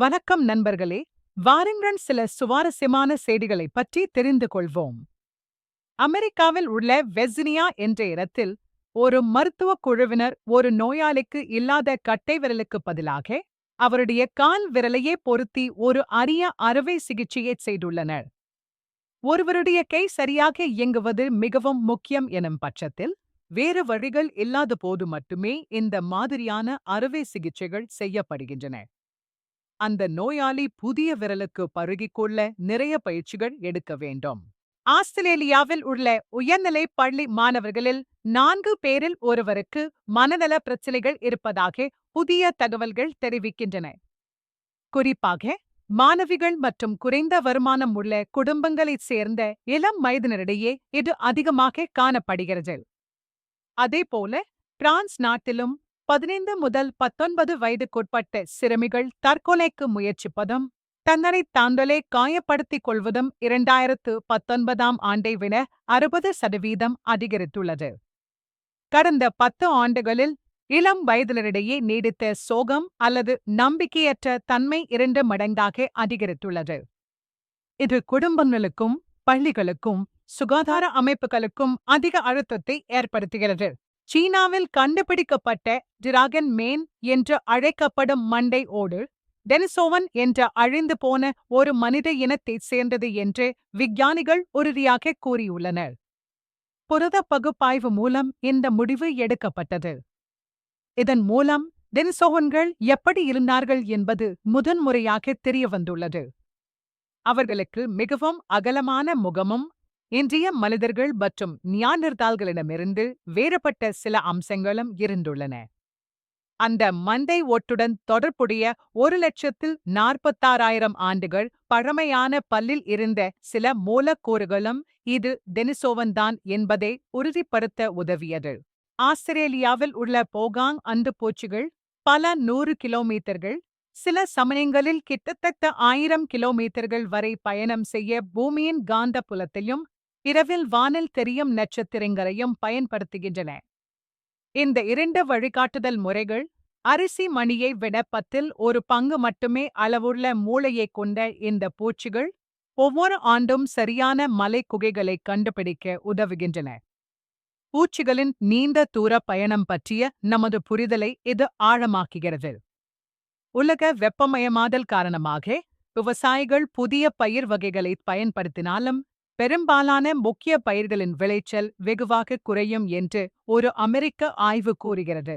வணக்கம் நண்பர்களே. வாருங்கள் சில சுவாரஸ்யமான செய்திகளை பற்றி தெரிந்து கொள்வோம். அமெரிக்காவில் உள்ள வெர்ஜினியா என்ற இடத்தில் ஒரு மருத்துவ குழுவினர் ஒரு நோயாளிக்கு இல்லாத கட்டை விரலுக்கு பதிலாக அவருடைய கால் விரலையே பொருத்தி ஒரு அரிய அறுவை சிகிச்சையை செய்துள்ளனர். ஒருவருடைய கை சரியாக இயங்குவது மிகவும் முக்கியம் எனும் பட்சத்தில் வேறு வழிகள் இல்லாத போது மட்டுமே இந்த மாதிரியான அறுவை சிகிச்சைகள் செய்யப்படுகின்றன. அந்த நோயாளி புதிய விரலுக்கு பருகிக்கொள்ள நிறைய பயிற்சிகள் எடுக்க வேண்டும். ஆஸ்திரேலியாவில் உள்ள உயர்நிலை பள்ளி மாணவர்களில் நான்கு பேரில் ஒருவருக்கு மனநல பிரச்சனைகள் இருப்பதாக புதிய தகவல்கள் தெரிவிக்கின்றன. குறிப்பாக மாணவிகள் மற்றும் குறைந்த வருமானம் உள்ள குடும்பங்களைச் சேர்ந்த இளம் வயதினரிடையே இது அதிகமாக காணப்படுகிறது. அதேபோல பிரான்ஸ் நாட்டிலும் பதினைந்து முதல் பத்தொன்பது வயதுக்குட்பட்ட சிறுமிகள் தற்கொலைக்கு முயற்சிப்பதும் தங்களை தாங்களே காயப்படுத்திக் கொள்வதும் இரண்டாயிரத்து பத்தொன்பதாம் ஆண்டை விட அறுபது சதவீதம் அதிகரித்துள்ளது. கடந்த பத்து ஆண்டுகளில் இளம் வயதினரிடையே நீடித்த சோகம் அல்லது நம்பிக்கையற்ற தன்மை இரண்டு மடங்காக அதிகரித்துள்ளது. இது குடும்பங்களுக்கும் பள்ளிகளுக்கும் சுகாதார அமைப்புகளுக்கும் அதிக அழுத்தத்தை ஏற்படுத்துகிறது. சீனாவில் கண்டுபிடிக்கப்பட்ட டிராகன் மேன் என்று அழைக்கப்படும் மண்டை ஓடு டெனிசோவன் என்ற அழிந்து போன ஒரு மனித இனத்தைச் சேர்ந்தது என்று விஞ்ஞானிகள் உறுதியாக கூறியுள்ளனர். புரத பகுப்பாய்வு மூலம் இந்த முடிவு எடுக்கப்பட்டது. இதன் மூலம் டெனிசோவன்கள் எப்படி இருந்தார்கள் என்பது முதன்முறையாக தெரியவந்துள்ளது. அவர்களுக்கு மிகவும் அகலமான முகமும் இன்றைய மனிதர்கள் மற்றும் நியாண்டர்தால்களிடமிருந்து வேறுபட்ட சில அம்சங்களும் இருந்துள்ளன. அந்த மந்தை ஒட்டுடன் தொடர்புடைய ஒரு லட்சத்தில் நாற்பத்தாறாயிரம் ஆண்டுகள் பழமையான பல்லில் இருந்த சில மூலக்கூறுகளும் இது டெனிசோவன்தான் என்பதை உறுதிப்படுத்த உதவியது. ஆஸ்திரேலியாவில் உள்ள போகாங் அந்து பூச்சிகள் பல நூறு கிலோமீட்டர்கள் சில சமயங்களில் கிட்டத்தட்ட ஆயிரம் கிலோமீட்டர்கள் வரை பயணம் செய்ய பூமியின் காந்த புலத்தையும் இரவில் வானில் தெரியும் நட்சத்திரங்களையும் பயன்படுத்துகின்றன. இந்த இரண்டு வழிகாட்டுதல் முறைகள் அரிசி மணியை விட பத்தில் ஒரு பங்கு மட்டுமே அளவுள்ள மூளையைக் கொண்ட இந்த பூச்சிகள் ஒவ்வொரு ஆண்டும் சரியான மலை குகைகளை கண்டுபிடிக்க உதவுகின்றன. பூச்சிகளின் நீண்ட தூர பயணம் பற்றிய நமது புரிதலை இது ஆழமாக்குகிறது. உலக வெப்பமயமாதல் காரணமாக விவசாயிகள் புதிய பயிர் வகைகளை பயன்படுத்தினாலும் பெரும்பாலான முக்கிய பயிர்களின் விளைச்சல் வெகுவாக குறையும் என்று ஒரு அமெரிக்க ஆய்வு கூறுகிறது.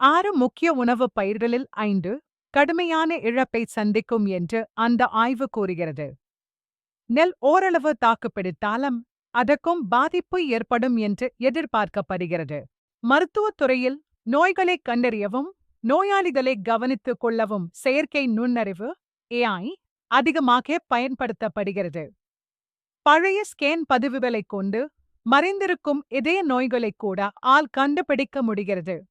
ஆறு முக்கிய உணவுப் பயிர்களில் ஐந்து கடுமையான இழப்பை சந்திக்கும் என்று அந்த ஆய்வு கூறுகிறது. நெல் ஓரளவு தாக்குப்பிடித்தாலும் அதற்கும் பாதிப்பு ஏற்படும் என்று எதிர்பார்க்கப்படுகிறது. மருத்துவத் துறையில் நோய்களை கண்டறியவும் நோயாளிகளை கவனித்துக் கொள்ளவும் செயற்கை நுண்ணறிவு ஏஐ அதிகமாக பயன்படுத்தப்படுகிறது. பழைய ஸ்கேன் பதிவுகளைக் கொண்டு மறைந்திருக்கும் இதய நோய்களைக் கூட ஆள் கண்டுபிடிக்க முடிகிறது.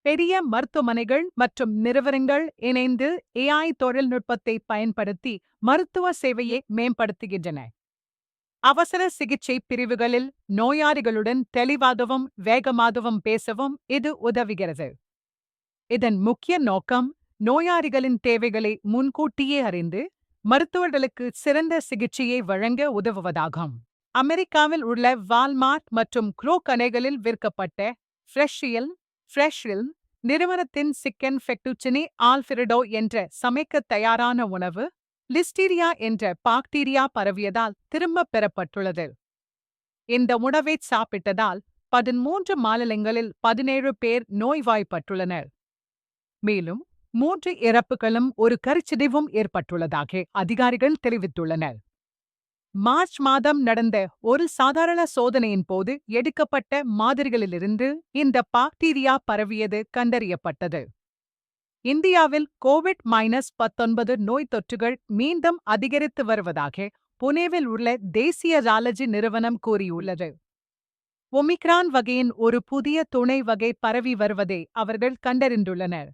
பெரிய மருத்துவமனைகள் மற்றும் நிறுவனங்கள் இணைந்து ஏஐ தொழில்நுட்பத்தை பயன்படுத்தி மருத்துவ சேவையை மேம்படுத்துகின்றன. அவசர சிகிச்சை பிரிவுகளில் நோயாளிகளுடன் தெளிவாகவும் வேகமாகவும் பேசவும் இது உதவுகிறது. இதன் முக்கிய நோக்கம் நோயாளிகளின் தேவைகளை முன்கூட்டியே அறிந்து மருத்துவர்களுக்கு சிறந்த சிகிச்சையை வழங்க உதவுவதாகும். அமெரிக்காவில் உள்ள வால்மார்ட் மற்றும் க்ரோ கடைகளில் விற்கப்பட்ட ஃப்ரெஷ்ஷியல் ஃப்ரெஷ்ஷில் நிறுவனத்தின் சிக்கன் ஃபெக்டுச்சினி ஆல்ஃபிரடோ என்ற சமைக்க தயாரான உணவு லிஸ்டீரியா என்ற பாக்டீரியா பரவியதால் திரும்பப் பெறப்பட்டுள்ளது. இந்த உணவை சாப்பிட்டதால் பதிமூன்று மாநிலங்களில் பதினேழு பேர் நோய்வாய்ப்பட்டுள்ளனர். மேலும் மூன்று இறப்புகளும் ஒரு கருச்சிதைவும் ஏற்பட்டுள்ளதாக அதிகாரிகள் தெரிவித்துள்ளனர். மார்ச் மாதம் நடந்த ஒரு சாதாரண சோதனையின் போது எடுக்கப்பட்ட மாதிரிகளிலிருந்து இந்த பாக்டீரியா பரவியது கண்டறியப்பட்டது. இந்தியாவில் கோவிட் மைனஸ் பத்தொன்பது நோய் தொற்றுகள் மீண்டும் அதிகரித்து வருவதாக புனேவில் உள்ள தேசிய ஜாலஜி நிறுவனம் கூறியுள்ளது. ஒமிக்ரான் வகையின் ஒரு புதிய துணை வகை பரவி வருவதை அவர்கள் கண்டறிந்துள்ளனர்.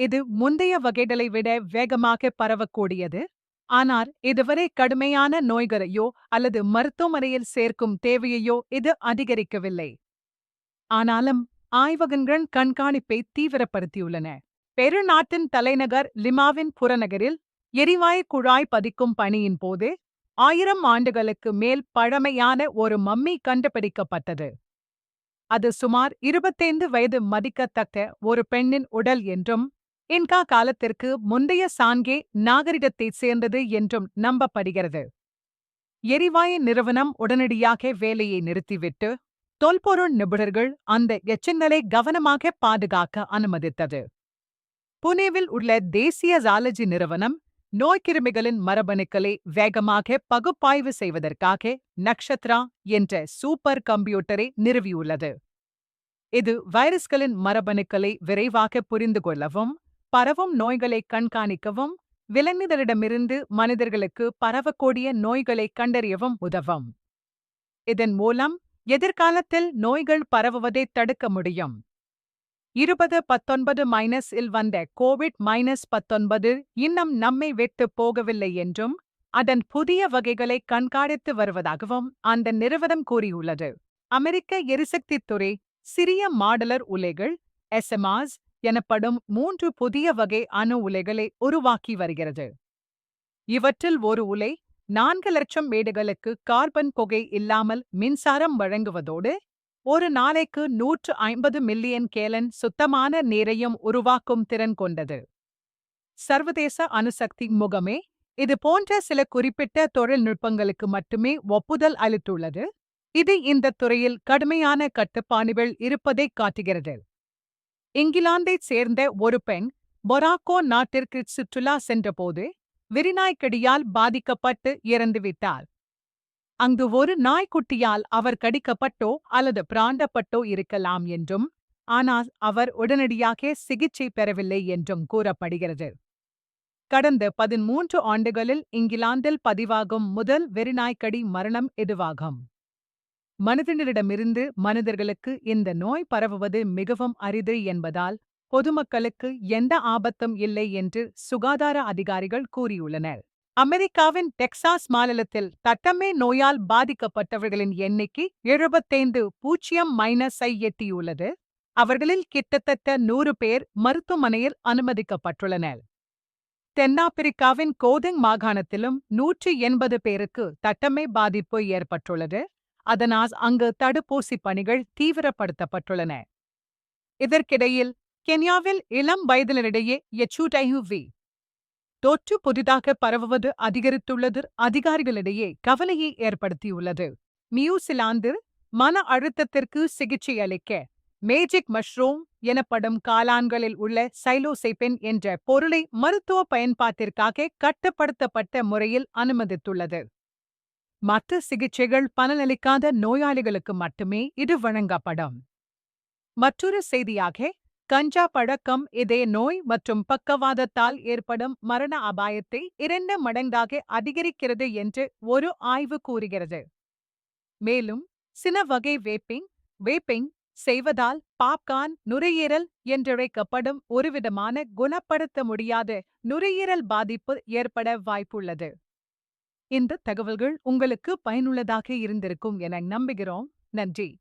இது முந்தைய வகைகளை விட வேகமாக பரவக்கூடியது. ஆனால் இதுவரை கடுமையான நோய்களையோ அல்லது மருத்துவமனையில் சேர்க்கும் தேவையையோ இது அதிகரிக்கவில்லை. ஆனாலும் ஆய்வகங்கள் கண்காணிப்பை தீவிரப்படுத்தியுள்ளன. பெருநாட்டின் தலைநகர் லிமாவின் புறநகரில் எரிவாயு குழாய் பதிக்கும் பணியின் போது ஆயிரம் ஆண்டுகளுக்கு மேல் பழமையான ஒரு மம்மி கண்டுபிடிக்கப்பட்டது. அது சுமார் இருபத்தைந்து வயது மதிக்கத்தக்க ஒரு பெண்ணின் உடல் என்றும் இன்கா காலத்திற்கு முந்தைய சாங்கே நாகரிகத்தைச் சேர்ந்தது என்றும் நம்பப்படுகிறது. எரிவாயு நிறுவனம் உடனடியாக வேலையை நிறுத்திவிட்டு தொல்பொருள் நிபுணர்கள் அந்த எச்சங்களை கவனமாக பாதுகாக்க அனுமதித்தது. புனேவில் உள்ள தேசிய ஜாலஜி நிறுவனம் நோய்க்கிருமிகளின் மரபணுக்களை வேகமாக பகுப்பாய்வு செய்வதற்காக நக்ஷத்ரா என்ற சூப்பர் கம்ப்யூட்டரை நிறுவியுள்ளது. இது வைரஸ்களின் மரபணுக்களை விரைவாக புரிந்து கொள்ளவும் பரவும் நோய்களை கண்காணிக்கவும் விலங்குகளிடமிருந்து மனிதர்களுக்கு பரவக்கூடிய நோய்களை கண்டறியவும் உதவும். இதன் மூலம் எதிர்காலத்தில் நோய்கள் பரவுவதை தடுக்க முடியும். இருபது பத்தொன்பது மைனஸ் இல் வந்த கோவிட் மைனஸ் பத்தொன்பது இன்னும் நம்மை விட்டு போகவில்லை என்றும் அதன் புதிய வகைகளை கண்காணித்து வருவதாகவும் அந்த நிறுவனம் கூறியுள்ளது. அமெரிக்க எரிசக்தித் துறை சிறிய மாடலர் உலைகள் எஸ்எம்ஆஸ் எனப்படும் மூன்று புதிய வகை அணு உலைகளை உருவாக்கி வருகிறது. இவற்றில் ஒரு உலை நான்கு லட்சம் வீடுகளுக்கு கார்பன் புகை இல்லாமல் மின்சாரம் வழங்குவதோடு ஒரு நாளைக்கு நூற்று ஐம்பது மில்லியன் கேலன் சுத்தமான நீரையும் உருவாக்கும் திறன் கொண்டது. சர்வதேச அணுசக்தி முகமே இது போன்ற சில குறிப்பிட்ட தொழில்நுட்பங்களுக்கு மட்டுமே ஒப்புதல் அளித்துள்ளது. இது இந்த துறையில் கடுமையான கட்டுப்பாடுகள் இருப்பதை காட்டுகிறது. இங்கிலாந்தைச் சேர்ந்த ஒரு பெண் பொராக்கோ நாட்டிற்கு சுற்றுலா சென்றபோது விரிநாய்க்கடியால் பாதிக்கப்பட்டு இறந்துவிட்டார் அங்கு ஒரு நாய்க்குட்டியால் அவர் கடிக்கப்பட்டோ அல்லது பிராண்டப்பட்டோ இருக்கலாம் என்றும் ஆனால் அவர் உடனடியாக சிகிச்சை பெறவில்லை என்றும் கூறப்படுகிறது. கடந்த பதிமூன்று ஆண்டுகளில் இங்கிலாந்தில் பதிவாகும் முதல் வெறிநாய்க்கடி மரணம் இதுவாகும் மனிதனிடமிருந்து மனிதர்களுக்கு இந்த நோய் பரவுவது மிகவும் அரிது என்பதால் பொதுமக்களுக்கு எந்த ஆபத்தும் இல்லை என்று சுகாதார அதிகாரிகள் கூறியுள்ளனர். அமெரிக்காவின் டெக்சாஸ் மாநிலத்தில் தட்டமே நோயால் பாதிக்கப்பட்டவர்களின் எண்ணிக்கை எழுபத்தைந்து பூஜ்ஜியம் மைனஸை எட்டியுள்ளது. அவர்களில் கிட்டத்தட்ட நூறு பேர் மருத்துவமனையில் அனுமதிக்கப்பட்டுள்ளனர். தென்னாப்பிரிக்காவின் கோதங் மாகாணத்திலும் நூற்றி எண்பது பேருக்கு தட்டமே பாதிப்பு ஏற்பட்டுள்ளது. அதனால் அங்கு தடுப்பூசி பணிகள் தீவிரப்படுத்தப்பட்டுள்ளன. இதற்கிடையில் கென்யாவில் இளம் வயதினரிடையே எச்யூடையுவி தொற்று புதிதாக பரவுவது அதிகரித்துள்ளது. அதிகாரிகளிடையே கவலையை ஏற்படுத்தியுள்ளது. நியூசிலாந்து மன அழுத்தத்திற்கு சிகிச்சை அளிக்க மேஜிக் மஷ்ரூம் எனப்படும் காளான்களில் உள்ள சைலோசைபென் என்ற பொருளை மருத்துவ பயன்பாட்டிற்காக கட்டுப்படுத்தப்பட்ட முறையில் அனுமதித்துள்ளது. மற்ற சிகிச்சைகள் பலனளிக்காத நோயாளிகளுக்கு மட்டுமே இது வழங்கப்படும். மற்றொரு செய்தியாக கஞ்சா பழக்கம் இதய நோய் மற்றும் பக்கவாதத்தால் ஏற்படும் மரண அபாயத்தை இரண்டு மடங்காக அதிகரிக்கிறது என்று ஒரு ஆய்வு கூறுகிறது. மேலும் சில வகை வேப்பிங் வேப்பிங் செய்வதால் பாப்கான் நுரையீரல் என்றழைக்கப்படும் ஒருவிதமான குணப்படுத்த முடியாத நுரையீரல் பாதிப்பு ஏற்பட வாய்ப்புள்ளது. இந்த தகவல்கள் உங்களுக்கு பயனுள்ளதாக இருந்திருக்கும் என நம்புகிறோம். நன்றி.